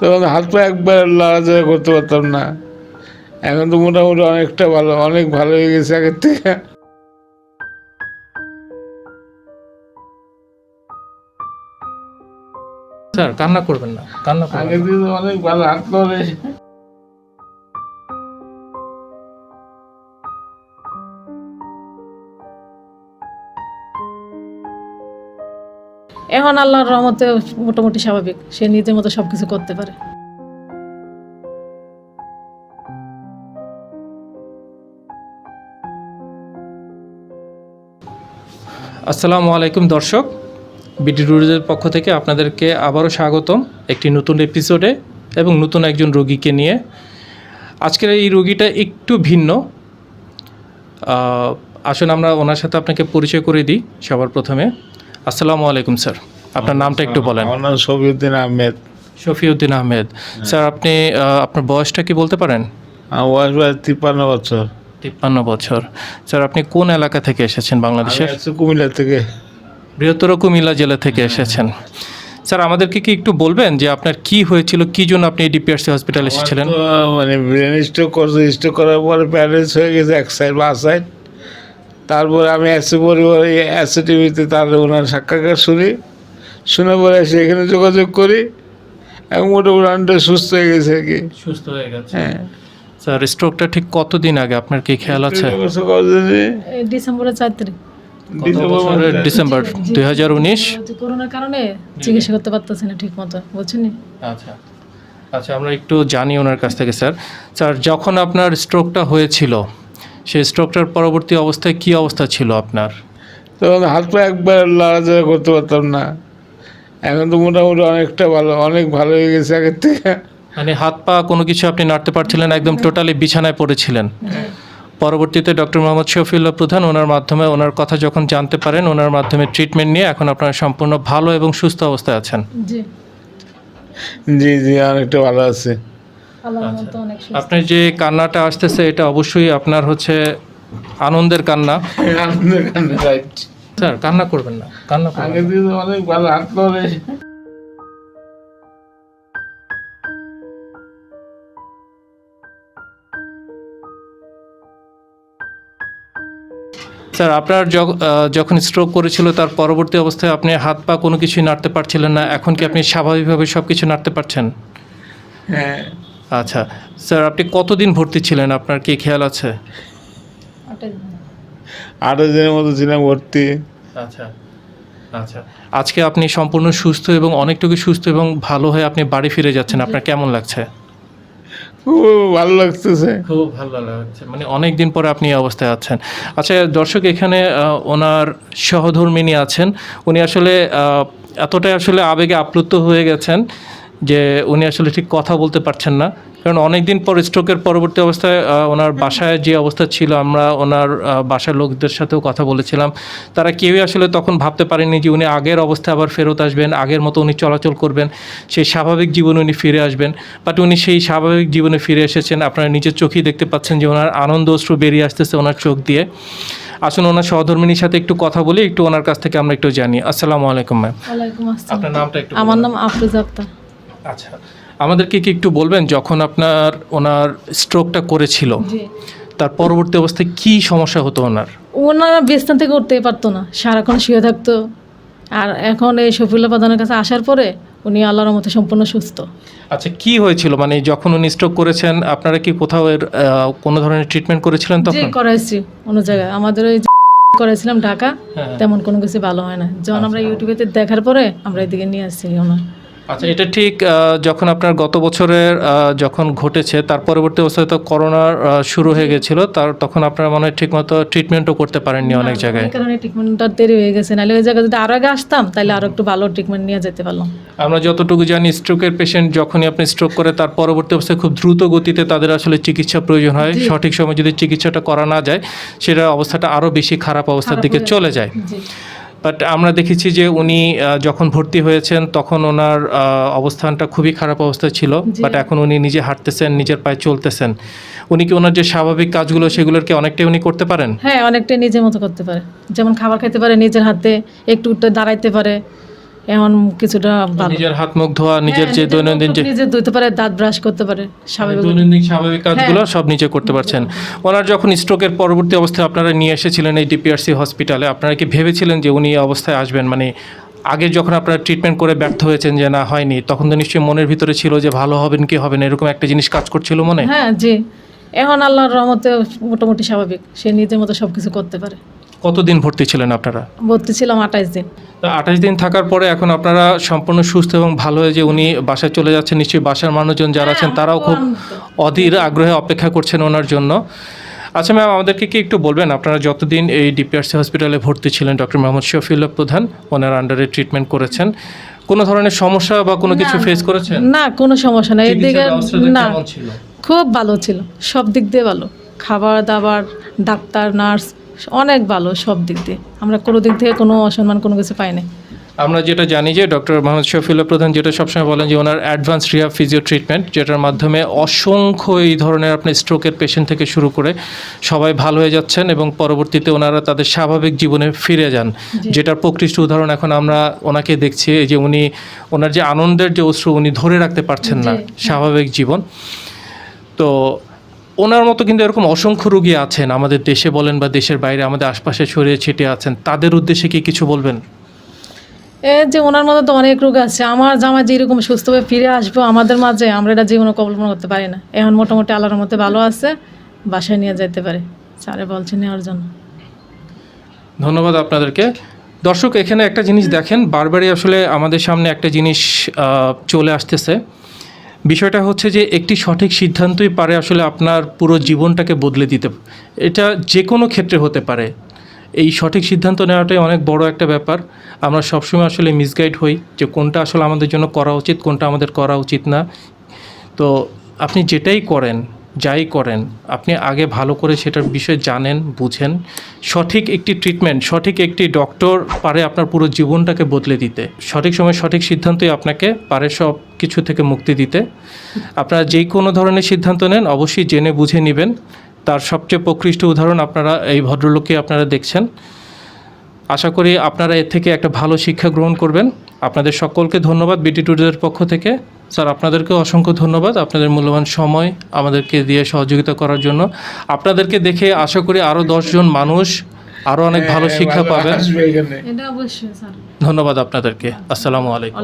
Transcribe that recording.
তখন হাত পা একবার লড়াচড়া করতে পারতাম না। এখন তো মোটামুটি অনেকটা ভালো অনেক ভালো হয়ে গেছে আগের থেকে। স্যার কান্না করবেন না কান্না করবেন আগের অনেক ভালো হাত ধরে এখন আল্লাহর রহমতে মোটামুটি স্বাভাবিক। সে নিজের মতো সব কিছু করতে পারে। আসসালামু আলাইকুম দর্শক। বিডি ট্যুরিজের পক্ষ থেকে আপনাদেরকে আবারও স্বাগতম একটি নতুন এপিসোডে এবং নতুন একজন রোগীকে নিয়ে। আজকের এই রোগীটা একটু ভিন্ন। আসুন আমরা ওনার সাথে আপনাকে পরিচয় করে দিই সবার প্রথমে। আসসালামু আলাইকুম স্যার। আপনার নামটা একটু বলেন। আমার নাম শফিউদ্দিন আহমেদ। শফিউদ্দিন আহমেদ। স্যার আপনি আপনার বয়সটা কি বলতে পারেন? আমার বয়স প্রায় তিপ্পান্ন বছর। তিপ্পান্ন বছর। স্যার আপনি কোন এলাকা থেকে এসেছেন বাংলাদেশের? কুমিল্লা থেকে। বৃহত্তর কুমিল্লা জেলা থেকে এসেছেন। স্যার আমাদেরকে কি একটু বলবেন যে আপনার কি হয়েছিল কি জন্য আপনি ডিপিআরসি হসপিটাল এসেছিলেন? মানে ব্রেন স্ট্রোক করছে স্ট্রোক করার পরে প্যারালাইস হয়ে গেছে এক সাইড বা সাইড। তারপরে আমি এসে পরিবারে এসে টিভিতে তার ওনার সাক্ষাৎকার শুনি। শুনে পরে এসে এখানে যোগাযোগ করি এবং মোটামুটি অনেকটা সুস্থ হয়ে গেছে আর কি। সুস্থ হয়ে গেছে। হ্যাঁ। স্যার স্ট্রোকটা ঠিক কতদিন আগে? আপনার কি খেয়াল আছে? এই ডিসেম্বরের চার তারিখ। বছরের ডিসেম্বর দুই হাজার উনিশ? করোনার কারণে চিকিৎসা করতে পারতেছে না ঠিক মতো বুঝছেন আচ্ছা। আচ্ছা আমরা একটু জানি ওনার কাছ থেকে স্যার। স্যার যখন আপনার স্ট্রোকটা হয়েছিল সেই স্ট্রোকটার পরবর্তী অবস্থায় কি অবস্থা ছিল আপনার? তখন হাত পা একবার লড়াচড়া করতে পারতাম না। এখন তো মোটামুটি অনেকটা ভালো অনেক ভালো হয়ে গেছে আগের থেকে। মানে হাত পা কোনো কিছু আপনি নাড়তে পারছিলেন একদম টোটালি বিছানায় পড়েছিলেন। পরবর্তীতে ডক্টর মোহাম্মদ শফিউল্লাহ প্রধান ওনার মাধ্যমে ওনার কথা যখন জানতে পারেন ওনার মাধ্যমে ট্রিটমেন্ট নিয়ে এখন আপনারা সম্পূর্ণ ভালো এবং সুস্থ অবস্থায় আছেন। জি। জি জি অনেকটা ভালো আছে। আপনার যে কান্নাটা আসতেছে এটা অবশ্যই আপনার হচ্ছে আনন্দের কান্না। আনন্দের কান্না রাইট স্যার কান্না করবেন না কান্না। দিকে তো অনেক ভালো স্যার আপনার যখ- যখন স্ট্রোক করেছিল তার পরবর্তী অবস্থায় আপনি হাত পা কোনো কিছুই নাড়তে পারছিলেন না। এখন কি আপনি স্বাভাবিকভাবে সব কিছু নাড়তে পারছেন? হ্যাঁ আচ্ছা স্যার আপনি কতদিন ভর্তি ছিলেন? আপনার কি খেয়াল আছে। আঠারো দিনের মতো ছিলাম ভর্তি। আচ্ছা আচ্ছা। আজকে আপনি সম্পূর্ণ সুস্থ এবং অনেকটুকু সুস্থ এবং ভালো হয়ে আপনি বাড়ি ফিরে যাচ্ছেন। আপনার কেমন লাগছে? খুব ভালো লাগতেছে। খুব ভালো লাগছে। মানে অনেক দিন পরে আপনি এই অবস্থায় আছেন। আচ্ছা দর্শক এখানে ওনার সহধর্মিনী আছেন। উনি আসলে এতটাই আসলে আবেগে আপ্লুত হয়ে গেছেন যে উনি আসলে ঠিক কথা বলতে পারছেন না। কারণ অনেক দিন পর স্ট্রোকের পরবর্তী অবস্থায় ওনার বাসায় যে অবস্থা ছিল আমরা ওনার বাসার লোকদের সাথেও কথা বলেছিলাম। তারা কেউই আসলে তখন ভাবতে পারেনি যে উনি আগের অবস্থায় আবার ফেরত আসবেন আগের মতো উনি চলাচল করবেন সেই স্বাভাবিক জীবনে উনি ফিরে আসবেন। বাট উনি সেই স্বাভাবিক জীবনে ফিরে এসেছেন আপনারা নিজের চোখেই দেখতে পাচ্ছেন যে ওনার আনন্দ অশ্রু বেরিয়ে আসতেছে ওনার চোখ দিয়ে। আসুন ওনার সহধর্মিনীর সাথে একটু কথা বলি একটু ওনার কাছ থেকে আমরা একটু জানি। আসসালামু আলাইকুম ম্যাম আপনার নামটা একটু আমার নাম আফরোজ আক্তার। আচ্ছা আমাদেরকে কি একটু বলবেন যখন আপনার ওনার স্ট্রোকটা করেছিল তার পরবর্তী অবস্থায় কি সমস্যা হতো ওনার? ওনারা বিস্তান থেকে উঠতেই পারতো না সারাক্ষণ শুয়ে থাকতো। আর এখন এই শফিউল্লাহ প্রধানের কাছে আসার পরে উনি আল্লাহর মতো সম্পূর্ণ সুস্থ। আচ্ছা কি হয়েছিল? মানে যখন উনি স্ট্রোক করেছেন আপনারা কি কোথাও এর কোনো ধরনের ট্রিটমেন্ট করেছিলেন তখন? করাইছি অন্য জায়গায়। আমাদের ওই করেছিলাম ঢাকা হ্যাঁ। তেমন কোনো কিছু ভালো হয় না। যখন আমরা ইউটিউবেতে দেখার পরে আমরা এদিকে নিয়ে আসছি ওনার। আচ্ছা এটা ঠিক যখন আপনার গত বছরের যখন ঘটেছে তার পরবর্তী অবস্থায় তো করোনার আহ, শুরু হয়ে গেছিল তার তখন আপনারা মনে হয় ঠিকমতো ট্রিটমেন্টও করতে পারেননি অনেক জায়গায়। কারণে ট্রিটমেন্টটা দেরি হয়ে গেছে। নাহলে ওই জায়গায় যদি আরও আগে আসতাম তাহলে আরও একটু ভালো ট্রিটমেন্ট নিয়ে যেতে পারলাম। আমরা যতটুকু জানি স্ট্রোকের পেশেন্ট যখনই আপনি স্ট্রোক করে তার পরবর্তী অবস্থায় খুব দ্রুত গতিতে তাদের আসলে চিকিৎসা প্রয়োজন হয়। সঠিক সময় যদি চিকিৎসাটা করা না যায় সেটা অবস্থাটা আরও বেশি খারাপ অবস্থার দিকে চলে যায়। বাট আমরা দেখেছি যে উনি যখন ভর্তি হয়েছেন তখন ওনার অবস্থানটা খুবই খারাপ অবস্থা ছিল। বাট এখন উনি নিজে হাঁটতেছেন নিজের পায়ে চলতেছেন। উনি কি ওনার যে স্বাভাবিক কাজগুলো সেগুলোর কি অনেকটাই উনি করতে পারেন? হ্যাঁ অনেকটাই নিজের মতো করতে পারে। যেমন খাবার খেতে পারে নিজের হাতে একটু উঠতে দাঁড়াইতে পারে। এখন কিছুটা নিজের হাত মুখ ধোয়া নিজের হ্যাঁ, যে দৈনন্দিন যে নিজে ধুতে পারে দাঁত ব্রাশ করতে পারে স্বাভাবিক দৈনন্দিন স্বাভাবিক কাজগুলো হ্যাঁ। সব নিজে করতে পারছেন। ওনার যখন স্ট্রোকের পরবর্তী অবস্থায় আপনারা নিয়ে এসেছিলেন এই ডিপিআরসি হসপিটালে আপনারা কি ভেবেছিলেন যে উনি অবস্থায় আসবেন? মানে আগে যখন আপনারা ট্রিটমেন্ট করে ব্যর্থ হয়েছেন যে না হয়নি তখন তো নিশ্চয়ই মনের ভিতরে ছিল যে ভালো হবেন কি হবেন এরকম একটা জিনিস কাজ করছিল মনে? হ্যাঁ জি। এখন আল্লাহর রহমতে মোটামুটি স্বাভাবিক। সে নিজের মতো সব কিছু করতে পারে। কতদিন ভর্তি ছিলেন আপনারা? ভর্তি ছিলাম আঠাইশ দিন। তা আঠাশ দিন থাকার পরে এখন আপনারা সম্পূর্ণ সুস্থ এবং ভালো হয়ে যে উনি বাসায় চলে যাচ্ছেন নিশ্চয়ই বাসার মানুষজন যারা আছেন তারাও খুব অধীর আগ্রহে অপেক্ষা করছেন ওনার জন্য। আচ্ছা ম্যাম আমাদেরকে কি একটু বলবেন? আপনারা যতদিন এই ডিপিআরসি হসপিটালে ভর্তি ছিলেন ডক্টর মোহাম্মদ শফিউল্লাহ প্রধান ওনার আন্ডারে ট্রিটমেন্ট করেছেন। কোনো ধরনের সমস্যা বা কোনো কিছু ফেস করেছেন? না কোনো সমস্যা নেই। এদিকে না খুব ভালো ছিল। সব দিক দিয়ে ভালো। খাবার দাবার ডাক্তার নার্স অনেক ভালো সব দিক দিয়ে। আমরা কোনো দিক থেকে কোনো অসম্মান কোনো কিছু পাইনি আমরা যেটা জানি যে ডক্টর মোহাম্মদ শফিউল্লাহ প্রধান যেটা সবসময় বলেন যে ওনার অ্যাডভান্স রিহাব ফিজিও ট্রিটমেন্ট যেটার মাধ্যমে অসংখ্য এই ধরনের আপনি স্ট্রোকের পেশেন্ট থেকে শুরু করে সবাই ভালো হয়ে যাচ্ছেন এবং পরবর্তীতে ওনারা তাদের স্বাভাবিক জীবনে ফিরে যান। যেটার প্রকৃষ্ট উদাহরণ এখন আমরা ওনাকে দেখছি যে উনি ওনার যে আনন্দের যে অশ্রু উনি ধরে রাখতে পারছেন না স্বাভাবিক জীবন। তো ওনার মতো কিন্তু এরকম অসংখ্য রোগী আছেন আমাদের দেশে বলেন বা দেশের বাইরে আমাদের আশপাশে ছড়িয়ে ছিটিয়ে আছেন তাদের উদ্দেশ্যে কি কিছু বলবেন? এ যে ওনার মধ্যে তো অনেক রোগ আছে আমার জামা যেরকম সুস্থভাবে ফিরে আসব আমাদের মাঝে আমরা এটা জীবনে কল্পনা করতে পারি না। এখন মোটামুটি আল্লাহর মধ্যে ভালো আছে বাসায় নিয়ে যেতে পারে স্যারে বলছে নেওয়ার জন্য। ধন্যবাদ আপনাদেরকে। দর্শক এখানে একটা জিনিস দেখেন বারবারই আসলে আমাদের সামনে একটা জিনিস চলে আসতেছে। বিষয়টা হচ্ছে যে একটি সঠিক সিদ্ধান্তই পারে আসলে আপনার পুরো জীবনটাকে বদলে দিতে। এটা যে কোনো ক্ষেত্রে হতে পারে। এই সঠিক সিদ্ধান্ত নেওয়াটাই অনেক বড় একটা ব্যাপার। আমরা সবসময় আসলে মিসগাইড হই যে কোনটা আসলে আমাদের জন্য করা উচিত, কোনটা আমাদের করা উচিত না। তো আপনি যেটাই করেন যাই করেন, আপনি আগে ভালো করে সেটার বিষয়ে জানেন, বুঝেন। সঠিক একটি ট্রিটমেন্ট সঠিক একটি ডক্টর পারে আপনার পুরো জীবনটাকে বদলে দিতে। সঠিক সময় সঠিক সিদ্ধান্তই আপনাকে পারে সব কিছু থেকে মুক্তি দিতে। আপনারা যেই কোনো ধরনের সিদ্ধান্ত নেন, অবশ্যই জেনে বুঝে নেবেন। তার সবচেয়ে প্রকৃষ্ট উদাহরণ আপনারা, এই ভদ্রলোককে আপনারা দেখছেন। আশা করি আপনারা এর থেকে একটা ভালো শিক্ষা গ্রহণ করবেন। আপনাদের সকলকে ধন্যবাদ বিটি টুডের পক্ষ থেকে। স্যার আপনাদেরকে অসংখ্য ধন্যবাদ আপনাদের মূল্যবান সময় আমাদেরকে দিয়ে সহযোগিতা করার জন্য। আপনাদেরকে দেখে আশা করি আরও দশজন মানুষ আরও অনেক ভালো শিক্ষা পাবেন। আসবে এখানে। এটা অবশ্যই স্যার। ধন্যবাদ আপনাদেরকে। আসসালামু আলাইকুম।